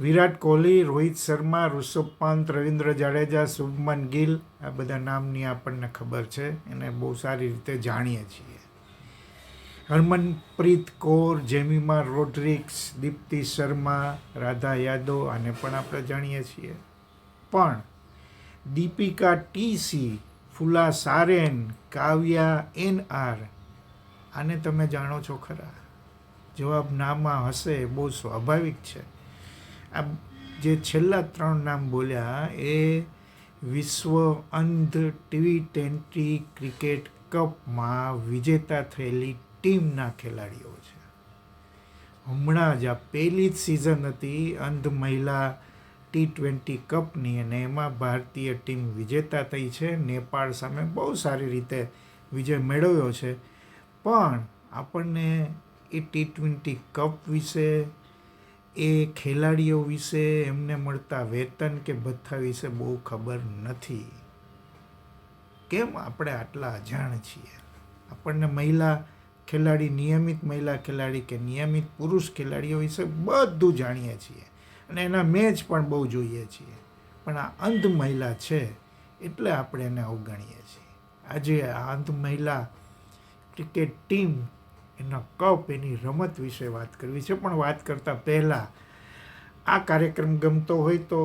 વિરાટ કોહલી, રોહિત શર્મા, ઋષભ પંત, રવિન્દ્ર જાડેજા, શુભમન ગિલ, આ બધા નામની આપણને ખબર છે. એને બહુ સારી રીતે જાણીએ છીએ. હરમનપ્રીત કૌર જેમિમા રોડ્રિક્સ દીપ્તિ શર્મા, રાધા યાદવ, આને પણ આપણે જાણીએ છીએ. પણ Deepika TC, Phula Saren, Kavya N R, આને તમે જાણો છો ખરા? જવાબ નામાં હશે બહુ સ્વાભાવિક છે. આ જે છેલ્લા ત્રણ નામ બોલ્યા એ વિશ્વ અંધ ટીવી ટ્વેન્ટી ક્રિકેટ કપમાં વિજેતા થયેલી ટીમના ખેલાડીઓ છે. હમણાં જ આ પહેલી જ સિઝન હતી અંધ મહિલા ટી ટ્વેન્ટી કપની અને એમાં ભારતીય ટીમ વિજેતા થઈ છે. નેપાળ સામે બહુ સારી રીતે વિજય મેળવ્યો છે. પણ આપણને એ ટી ટ્વેન્ટી કપ વિશે એ ખેલાડીઓ વિશે એમને મળતા વેતન કે ભથ્થા વિશે બહુ ખબર નથી. કેમ આપણે આટલા અજાણ છીએ? આપણને મહિલા ખેલાડી, નિયમિત મહિલા ખેલાડી કે નિયમિત પુરુષ ખેલાડીઓ વિશે બધું જાણીએ છીએ. અને એના મેચ પણ બહુ જોઈએ છીએ. પણ આ અંધ મહિલા છે એટલે આપણે એને અવગણીએ છીએ. આજે આ અંધ મહિલા ક્રિકેટ ટીમ એના કપ, એની રમત વિશે વાત કરવી છે. પણ વાત કરતાં પહેલાં આ કાર્યક્રમ ગમતો હોય તો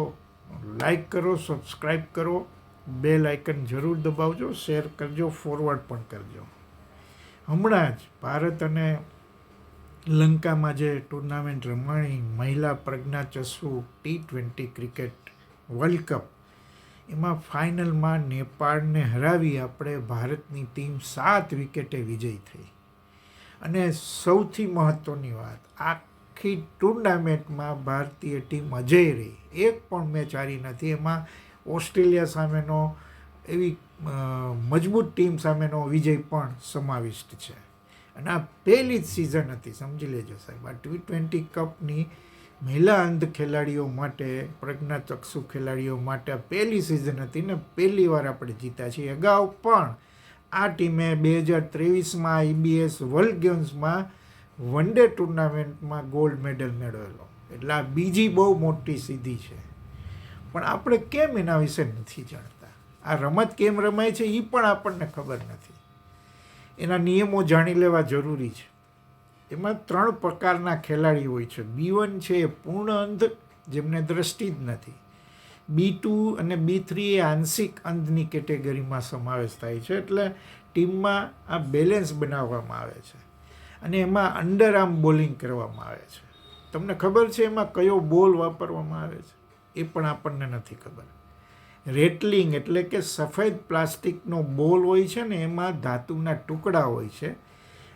લાઈક કરો સબસ્ક્રાઈબ કરો. બે લાઇકન જરૂર દબાવજો. શેર કરજો ફોરવર્ડ પણ કરજો. હમણાં જ ભારત અને લંકામાં જે ટુર્નામેન્ટ રમાણી, મહિલા પ્રજ્ઞા ચસુ T twenty cricket world cup, એમાં ફાઇનલમાં નેપાળને હરાવી આપણે ભારતની ટીમ સાત વિકેટે વિજયી થઈ. અને સૌથી મહત્ત્વની વાત, આખી ટુર્નામેન્ટમાં ભારતીય ટીમ અજય રહી. એક પણ મેચ હારી નથી. એમાં ઓસ્ટ્રેલિયા સામેનો એવી મજબૂત ટીમ સામેનો વિજય પણ સમાવિષ્ટ છે. અને આ પહેલી જ સિઝન હતી, સમજી લેજો સાહેબ. આ ટી ટ્વેન્ટી કપની મહિલા અંધ ખેલાડીઓ માટે, પ્રજ્ઞાચક્ષુ ખેલાડીઓ માટે પહેલી સિઝન હતી ને પહેલી વાર આપણે જીત્યા છીએ. અગાઉ પણ આ ટીમે બે હજાર ત્રેવીસમાં આઈબીએસ વર્લ્ડ ગેમ્સમાં વન ડે ટુર્નામેન્ટમાં ગોલ્ડ મેડલ મેળવેલો. એટલે આ બીજી બહુ મોટી સિદ્ધિ છે. પણ આપણે કેમ એના વિશે નથી જાણતા? આ રમત કેમ રમાય છે એ પણ આપણને ખબર નથી. એના નિયમો જાણી લેવા જરૂરી છે. એમાં ત્રણ પ્રકારના ખેલાડી હોય છે. બી વન છે પૂર્ણ અંધ, જેમને દ્રષ્ટિ જ નથી. બી ટુ અને બી થ્રી એ આંશિક અંધની કેટેગરીમાં સમાવેશ થાય છે. એટલે ટીમમાં આ બેલેન્સ બનાવવામાં આવે છે અને એમાં અંડર આર્મ બોલિંગ કરવામાં આવે છે. તમને ખબર છે એમાં કયો બોલ વાપરવામાં આવે છે? એ પણ આપણને નથી ખબર. રેટલિંગ એટલે કે સફેદ પ્લાસ્ટિકનો બોલ હોય છે ને એમાં ધાતુના ટુકડા હોય છે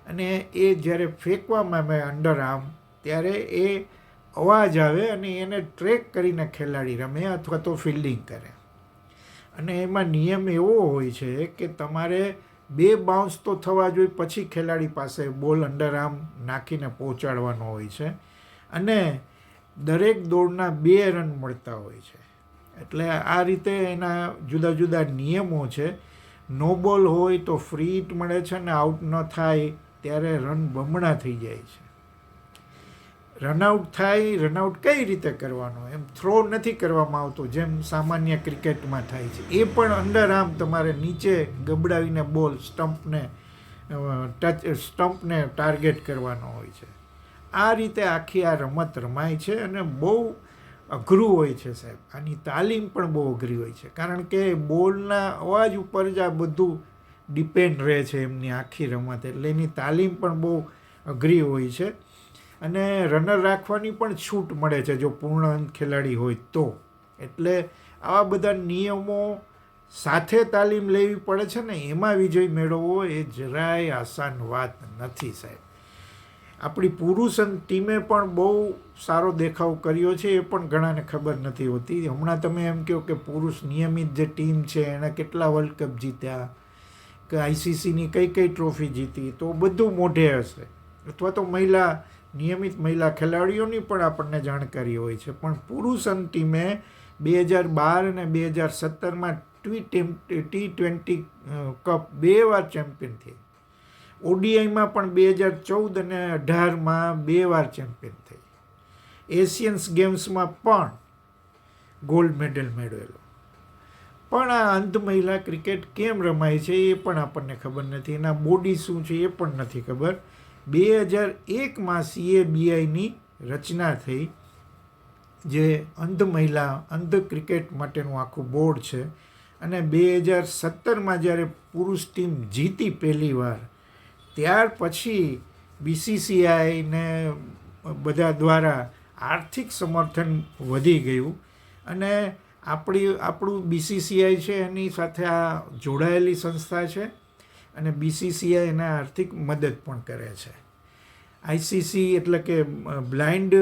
અને એ જ્યારે ફેંકવામાં આવે અંડર આર્મ ત્યારે એ અવાજ આવે અને એને ટ્રેક કરીને ખેલાડી રમે અથવા તો ફિલ્ડિંગ કરે. અને એમાં નિયમ એવો હોય છે કે તમારે બે બાઉન્સ તો થવા જોઈએ, પછી ખેલાડી પાસે બોલ અંડર આર્મ નાખીને પહોંચાડવાનો હોય છે. અને દરેક દોડના બે રન મળતા હોય છે. એટલે આ રીતે એના જુદા જુદા નિયમો છે. નો બોલ હોય તો ફ્રી હિટ મળે છે ને આઉટ ન થાય ત્યારે રન બમણા થઈ જાય છે. રનઆઉટ થાય, રનઆઉટ કઈ રીતે કરવાનો? એમ થ્રો નથી કરવામાં આવતો, જેમ સામાન્ય ક્રિકેટમાં થાય છે. એ પણ અંડર આર્મ તમારે નીચે ગબડાવીને બોલ, સ્ટમ્પને ટચ, સ્ટમ્પને ટાર્ગેટ કરવાનો હોય છે. આ રીતે આખી આ રમત રમાય છે અને બહુ અઘરું હોય છે સાહેબ. આની તાલીમ પણ બહુ અઘરી હોય છે. કારણ કે બોલના અવાજ ઉપર જ આ બધું ડિપેન્ડ રહે છે એમની આખી રમત. એટલે એની તાલીમ પણ બહુ અઘરી હોય છે. અને રનર રાખવાની પણ છૂટ મળે છે, જો પૂર્ણ અંત ખેલાડી હોય તો. એટલે આવા બધા નિયમો સાથે તાલીમ લેવી પડે છે ને, એમાં વિજય મેળવવો એ જરાય આસાન વાત નથી, સાહેબ. આપણી પુરુષ ટીમે પણ બહુ સારો દેખાવ કર્યો છે, એ પણ ઘણાને ખબર નથી હોતી. હમણાં તમે એમ કહો કે પુરુષ નિયમિત જે ટીમ છે એણે કેટલા વર્લ્ડ કપ જીત્યા, કે આઈસીસીની કઈ કઈ ટ્રોફી જીતી, તો બધું મોઢે હશે. અથવા તો મહિલા નિયમિત મહિલા ખેલાડીઓની પણ આપણને જાણકારી હોય છે. પણ પુરુષન ટીમે બે હજાર બાર અને બે હજાર સત્તરમાં ટી ટી ટ્વેન્ટી કપ બે વાર ચેમ્પિયન થઈ ઓડીઆઈમાં પણ બે હજાર ચૌદ અને અઢારમાં બે વાર ચેમ્પિયન થઈ એશિયન્સ ગેમ્સમાં પણ ગોલ્ડ મેડલ મેળવેલો. પણ આ અંધ મહિલા ક્રિકેટ કેમ રમાય છે એ પણ આપણને ખબર નથી. એના બોડી શું છે એ પણ નથી ખબર. બે હજાર એકમાં સીએબીઆઈની રચના થઈ, જે અંધ મહિલા, અંધ ક્રિકેટ માટેનું આખું બોર્ડ છે. અને બે હજાર સત્તરમાં જ્યારે પુરુષ ટીમ જીતી પહેલી વાર, ત્યાર પછી બીસીસીઆઈને બધા દ્વારા આર્થિક સમર્થન વધી ગયું. અને આપણી, આપણું બીસીસીઆઈ છે, એની સાથે આ જોડાયેલી સંસ્થા છે. અને બીસીસીઆઈ એને આર્થિક મદદ પણ કરે છે. આઈસીસી એટલે કે બ્લાઇન્ડ,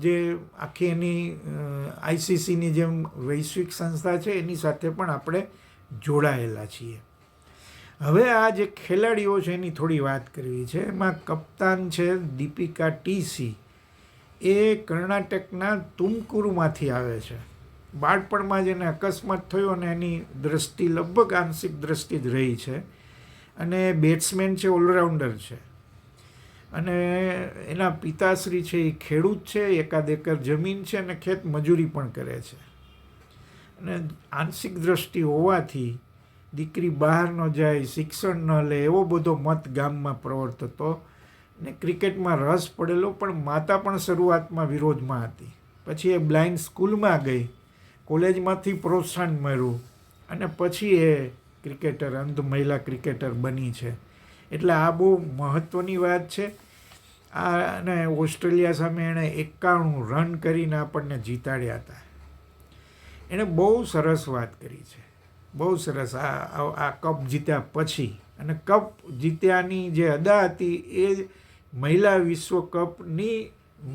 જે આખી એની આઈસીસીની જેમ વૈશ્વિક સંસ્થા છે, એની સાથે પણ આપણે જોડાયેલા છીએ. હવે આ જે ખેલાડીઓ છે, એની થોડી વાત કરવી છે. એમાં કપ્તાન છે દીપિકા ટીસી. એ કર્ણાટકના તુમકુરુમાંથી આવે છે. બાળપણમાં જ એને અકસ્માત થયો અને એની દ્રષ્ટિ લગભગ આંશિક દ્રષ્ટિ જ રહી છે. અને બેટ્સમેન છે ઓલરાઉન્ડર છે. અને એના પિતાશ્રી છે, એ ખેડૂત છે, એકાદ એકર જમીન છે અને ખેત મજૂરી પણ કરે છે. અને આંશિક દ્રષ્ટિ હોવાથી દીકરી બહાર ન જાય, શિક્ષણ ન લે, એવો બધો મત ગામમાં પ્રવર્તતો ને ક્રિકેટમાં રસ પડેલો, પણ માતા પણ શરૂઆતમાં વિરોધમાં હતી. પછી એ બ્લાઇન્ડ સ્કૂલમાં ગઈ કોલેજમાંથી પ્રોત્સાહન મળ્યું અને પછી એ ક્રિકેટર, અંધ મહિલા ક્રિકેટર બની છે. એટલે આ બહુ મહત્ત્વની વાત છે. આ અને ઓસ્ટ્રેલિયા સામે એણે એકાણું રન કરીને આપણને જીતાડ્યા હતા. એણે બહુ સરસ વાત કરી છે. બહુ સરસ. આ આ કપ જીત્યા પછી અને કપ જીત્યાની જે અદા હતી એ મહિલા વિશ્વ કપની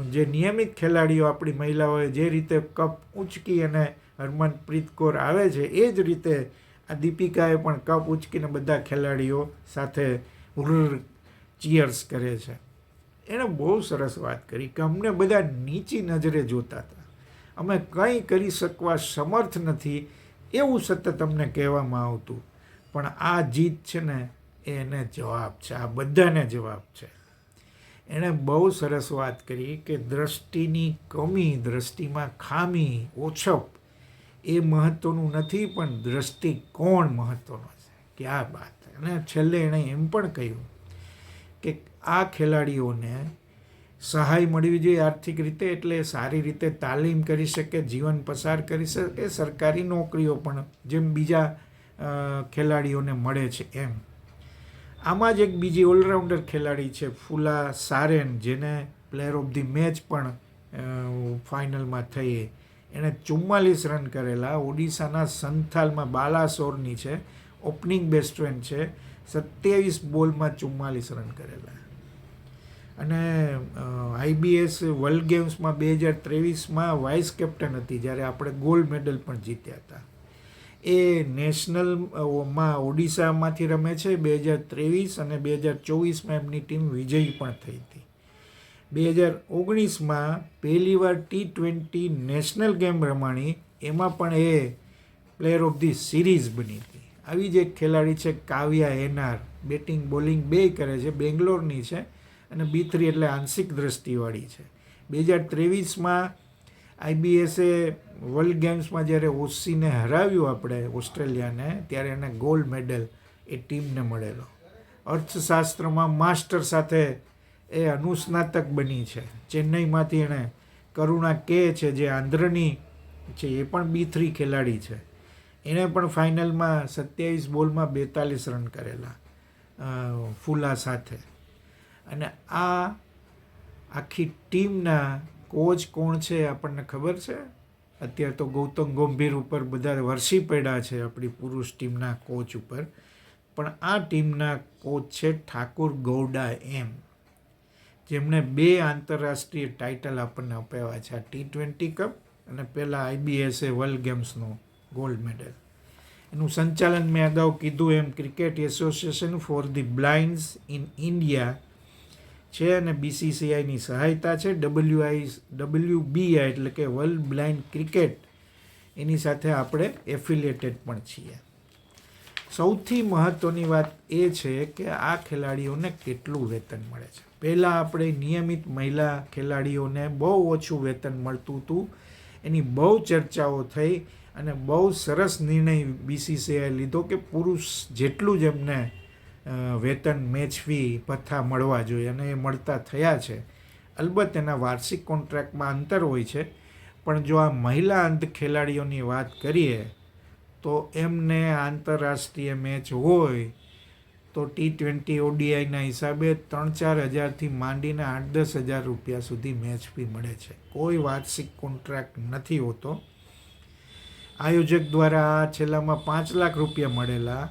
જે નિયમિત ખેલાડીઓ આપણી મહિલાઓએ જે રીતે કપ ઉંચકી અને હરમનપ્રીત કૌર આવે છે, એ જ રીતે આ દીપિકાએ પણ કપ ઉચકીને બધા ખેલાડીઓ સાથે ઉર ચીયર્સ કરે છે. એણે બહુ સરસ વાત કરી કે અમને બધા નીચી નજરે જોતા હતા. અમે કંઈ કરી શકવા સમર્થ નથી એવું સતત અમને કહેવામાં આવતું. પણ આ જીત છે ને એને જવાબ છે. આ બધાને જવાબ છે. એણે બહુ સરસ વાત કરી કે દ્રષ્ટિની કમી દ્રષ્ટિમાં ખામી, ઓછપ એ મહત્ત્વનું નથી, પણ દ્રષ્ટિકોણ મહત્ત્વનો છે. ક્યાં વાત અને છેલ્લે એણે એમ પણ કહ્યું કે આ ખેલાડીઓને સહાય મળવી જોઈએ આર્થિક રીતે, એટલે સારી રીતે તાલીમ કરી શકે, જીવન પસાર કરી શકે, સરકારી નોકરીઓ પણ જેમ બીજા ખેલાડીઓને મળે છે એમ. આમાં જ એક બીજી ઓલરાઉન્ડર ખેલાડી છે, ફુલા સારેન, જેને પ્લેયર ઓફ ધી મેચ પણ ફાઇનલમાં થઈ એણે ચુમ્માલીસ રન કરેલા. ઓડિશાના સંથાલમાં બાલાસોરની છે. ઓપનિંગ બેસ્ટમેન છે. સત્યાવીસ બોલમાં ચુમ્માલીસ રન કરેલા. અને આઈબીએસ વર્લ્ડ ગેમ્સમાં બે હજાર ત્રેવીસમાં વાઇસ કેપ્ટન હતી જ્યારે આપણે ગોલ્ડ મેડલ પણ જીત્યા હતા. એ નેશનલમાં ઓડિશામાંથી રમે છે. બે હજાર ત્રેવીસ અને બે હજાર ચોવીસમાં એમની ટીમ વિજયી પણ થઈ હતી. બે હજાર ઓગણીસમાં પહેલીવાર ટી ટ્વેન્ટી નેશનલ ગેમ રમાણી. એમાં પણ એ પ્લેયર ઓફ ધી સિરીઝ બની હતી. આવી જ એક ખેલાડી છે, કાવ્યા એનાર બેટિંગ, બોલિંગ બે કરે છે, બેંગ્લોરની છે અને બી થ્રી એટલે આંશિક દ્રષ્ટિવાળી છે. બે હજાર ત્રેવીસમાં આઈબીએસે વર્લ્ડ ગેમ્સમાં જ્યારે ઓસીને હરાવ્યું આપણે ઓસ્ટ્રેલિયાને, ત્યારે એને ગોલ્ડ મેડલ એ ટીમને મળેલો. અર્થશાસ્ત્રમાં માસ્ટર સાથે એ અનુસ્નાતક બની છે. ચેન્નઈમાંથી એણે કરુણા કે છે, જે આંધ્રની છે, એ પણ બી થ્રી ખેલાડી છે. એણે પણ ફાઇનલમાં સત્યાવીસ બોલમાં બેતાલીસ રન કરેલા ફૂલા સાથે. અને આ આખી ટીમના કોચ કોણ છે આપણને ખબર છે? અત્યારે તો ગૌતમ ગંભીર ઉપર બધા વરસી પડ્યા છે આપણી પુરુષ ટીમના કોચ ઉપર. પણ આ ટીમના કોચ છે ઠાકુર ગૌડા એમ. જેમણે બે આંતરરાષ્ટ્રીય ટાઇટલ આપણને અપાવ્યા છે. આ ટી ટ્વેન્ટી કપ અને પહેલાં આઈબીએસએ વર્લ્ડ ગેમ્સનો ગોલ્ડ મેડલ એનું સંચાલન મેં અગાઉ કીધું એમ cricket association for the blinds in India છે અને બીસીસીઆઈની સહાયતા છે. ડબલ્યુઆઈ ડબલ્યુ બીઆઈ એટલે કે વર્લ્ડ બ્લાઇન્ડ ક્રિકેટ એની સાથે આપણે એફિલિએટેડ પણ છીએ. સૌથી મહત્ત્વની વાત એ છે કે આ ખેલાડીઓને કેટલું વેતન મળે છે. પહેલાં આપણે નિયમિત મહિલા ખેલાડીઓને બહુ ઓછું વેતન મળતું હતું. એની બહુ ચર્ચાઓ થઈ અને બહુ સરસ નિર્ણય બીસીસીઆઈ લીધો કે પુરુષ જેટલું જ એમને વેતન મેચ ફી ભથ્થા મળવા જોઈએ અને એ મળતા થયા છે. અલબત્ત એના વાર્ષિક કોન્ટ્રાક્ટમાં અંતર હોય છે. પણ જો આ મહિલા અંત ખેલાડીઓની વાત કરીએ તો એમને આંતરરાષ્ટ્રીય મેચ હોય તો ટી ટ્વેન્ટી ઓડીઆઈના હિસાબે ત્રણ ચાર હજારથી માંડીને આઠ દસ હજાર રૂપિયા સુધી મેચ ફી મળે છે. કોઈ વાર્ષિક કોન્ટ્રાક્ટ નથી હોતો. આયોજક દ્વારા છેલ્લામાં પાંચ લાખ રૂપિયા મળેલા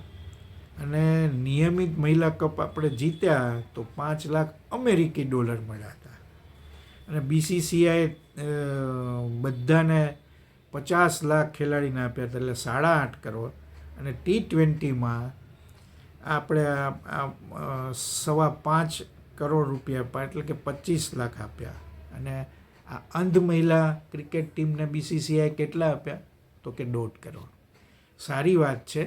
અને નિયમિત મહિલા કપ આપણે જીત્યા તો પાંચ લાખ અમેરિકી ડોલર મળ્યા હતા. અને બીસીસીઆઈ બધાને પચાસ લાખ ખેલાડીને આપ્યા હતા એટલે સાડા આઠ કરોડ. અને ટી ટ્વેન્ટીમાં આપણે સવા પાંચ કરોડ રૂપિયા એટલે કે પચીસ લાખ આપ્યા. અને આ અંધ મહિલા ક્રિકેટ ટીમને બીસીસીઆઈ કેટલા આપ્યા? તો કે દોઢ કરોડ. સારી વાત છે.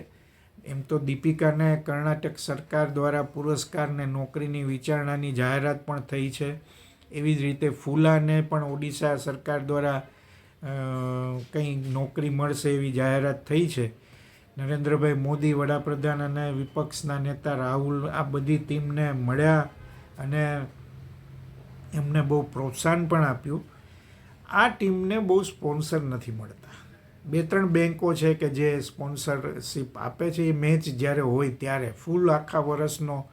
એમ તો દીપિકાને કર્ણાટક સરકાર દ્વારા પુરસ્કારને નોકરીની વિચારણાની જાહેરાત પણ થઈ છે. એવી જ રીતે ફૂલાને પણ ઓડિશા સરકાર દ્વારા કંઈ નોકરી મળશે એવી જાહેરાત થઈ છે? નરેન્દ્રભાઈ મોદી વડાપ્રધાન અને વિપક્ષના નેતા રાહુલ આ બધી ટીમને મળ્યા અને એમને બહુ પ્રોત્સાહન પણ આપ્યું. આ ટીમને બહુ સ્પોન્સર નથી મળતા. બે ત્રણ બેન્કો છે કે જે સ્પોન્સરશિપ આપે છે, એ મેચ જ્યારે હોય ત્યારે. ફૂલ આખા વર્ષનો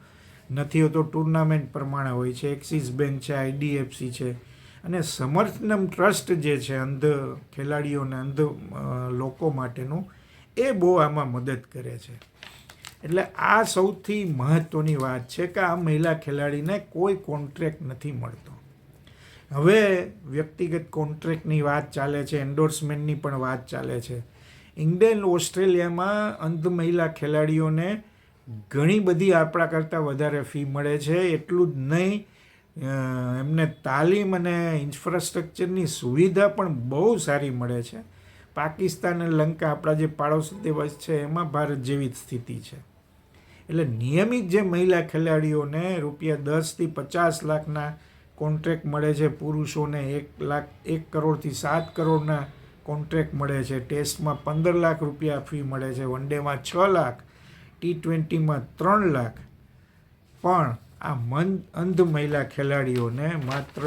નથી હોતો, ટુર્નામેન્ટ પ્રમાણે હોય છે. એક્સિસ બેંક છે, આઈડીએફસી છે. અને સમર્થનમ ટ્રસ્ટ જે છે અંધ ખેલાડીઓને અંધ લોકો માટેનું, એ બહુ આમાં મદદ કરે છે. એટલે આ સૌથી મહત્ત્વની વાત છે કે આ મહિલા ખેલાડીને કોઈ કોન્ટ્રેક્ટ નથી મળતો. હવે વ્યક્તિગત કોન્ટ્રેક્ટની વાત ચાલે છે, એન્ડોર્સમેન્ટની પણ વાત ચાલે છે. ઇંગ્લેન્ડ, ઓસ્ટ્રેલિયામાં અંધ મહિલા ખેલાડીઓને ઘણી બધી આપણા કરતાં વધારે ફી મળે છે, એટલું જ નહીં એમને તાલીમ અને ઇન્ફ્રાસ્ટ્રક્ચરની સુવિધા પણ બહુ સારી મળે છે. પાકિસ્તાન અને લંકા આપણા જે પાડોશી દેશ છે, એમાં ભારત જેવી સ્થિતિ છે. એટલે નિયમિત જે મહિલા ખેલાડીઓને રૂપિયા દસથી પચાસ લાખના કોન્ટ્રાક્ટ મળે છે, પુરુષોને એક લાખ, એક કરોડથી સાત કરોડના કોન્ટ્રાક્ટ મળે છે. ટેસ્ટમાં પંદર લાખ રૂપિયા ફી મળે છે. વન ડેમાં છ લાખ, ટી ટ્વેન્ટીમાં ત્રણ લાખ. પણ આ મન અંધ મહિલા ખેલાડીઓને માત્ર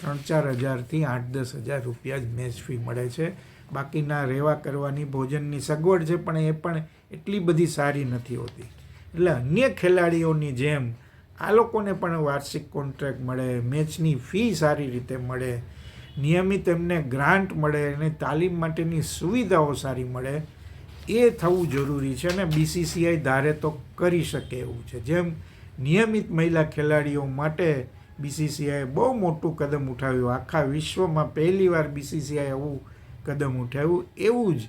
ત્રણ ચાર હજારથી આઠ દસ હજાર રૂપિયા જ મેચ ફી મળે છે. બાકીના રહેવા કરવાની, ભોજનની સગવડ છે, પણ એ પણ એટલી બધી સારી નથી હોતી. એટલે અન્ય ખેલાડીઓની જેમ આ લોકોને પણ વાર્ષિક કોન્ટ્રાક્ટ મળે મેચની ફી સારી રીતે મળે, નિયમિત એમને ગ્રાન્ટ મળે અને તાલીમ માટેની સુવિધાઓ સારી મળે, એ થવું જરૂરી છે અને બીસીસીઆઈ ધારે તો કરી શકે એવું છે. જેમ નિયમિત મહિલા ખેલાડીઓ માટે બીસીસીઆઈએ બહુ મોટું કદમ ઉઠાવ્યું. આખા વિશ્વમાં પહેલીવાર બીસીસીઆઈ આવું કદમ ઉઠાવ્યું. એવું જ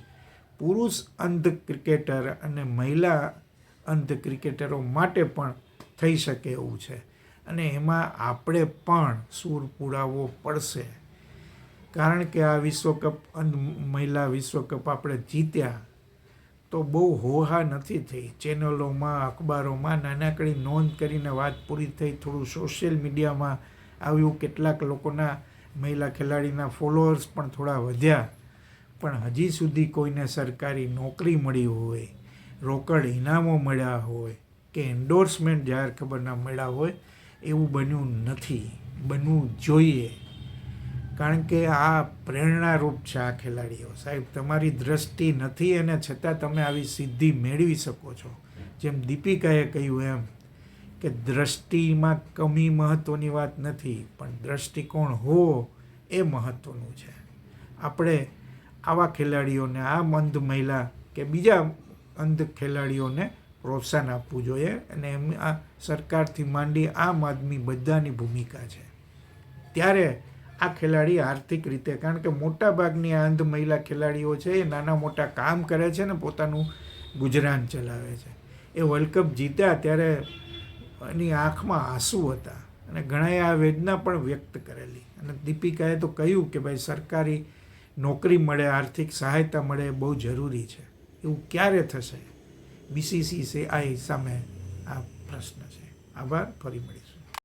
પુરુષ અંધ ક્રિકેટર અને મહિલા અંધ ક્રિકેટરો માટે પણ થઈ શકે એવું છે. અને એમાં આપણે પણ સૂર પુરાવવો પડશે. કારણ કે આ વિશ્વકપ અંધ મહિલા વિશ્વકપ આપણે જીત્યા. તો બહુ હોહા નથી થઈ. ચેનલોમાં, અખબારોમાં નાનકડી નોંધ કરીને વાત પૂરી થઈ. થોડું સોશિયલ મીડિયામાં આવ્યું. કેટલાક લોકોના મહિલા ખેલાડીના ફોલોઅર્સ પણ થોડા વધ્યા. પણ હજી સુધી કોઈને સરકારી નોકરી મળી હોય, રોકડ ઇનામો મળ્યા હોય કે એન્ડોર્સમેન્ટ જાહેર ખબરના મળ્યા હોય, એવું બન્યું નથી. બનવું જોઈએ. કારણ કે આ પ્રેરણારૂપ છે આ ખેલાડીઓ. સાહેબ, તમારી દ્રષ્ટિ નથી અને છતાં તમે આવી સિદ્ધિ મેળવી શકો છો. જેમ દીપિકાએ કહ્યું એમ કે દ્રષ્ટિમાં કમી મહત્ત્વની વાત નથી, પણ દ્રષ્ટિકોણ હો એ મહત્ત્વનું છે. આપણે આવા ખેલાડીઓને, આ અંધ મહિલા કે બીજા અંધ ખેલાડીઓને પ્રોત્સાહન આપવું જોઈએ અને એમ આ સરકારથી માંડી આમ આદમી બધાની ભૂમિકા છે. ત્યારે આ ખેલાડી આર્થિક રીતે, કારણ કે મોટાભાગની અંધ મહિલા ખેલાડીઓ છે, એ નાના મોટા કામ કરે છે ને પોતાનું ગુજરાન ચલાવે છે. એ વર્લ્ડ કપ જીત્યા ત્યારે એની આંખમાં આંસુ હતા અને ઘણાએ આ વેદના પણ વ્યક્ત કરેલી. અને દીપિકાએ તો કહ્યું કે ભાઈ, સરકારી નોકરી મળે, આર્થિક સહાયતા મળે એ બહુ જરૂરી છે. એવું ક્યારે થશે? બીસીસી છે, આ સામે આ પ્રશ્ન છે. આભાર, ફરી મળીશું.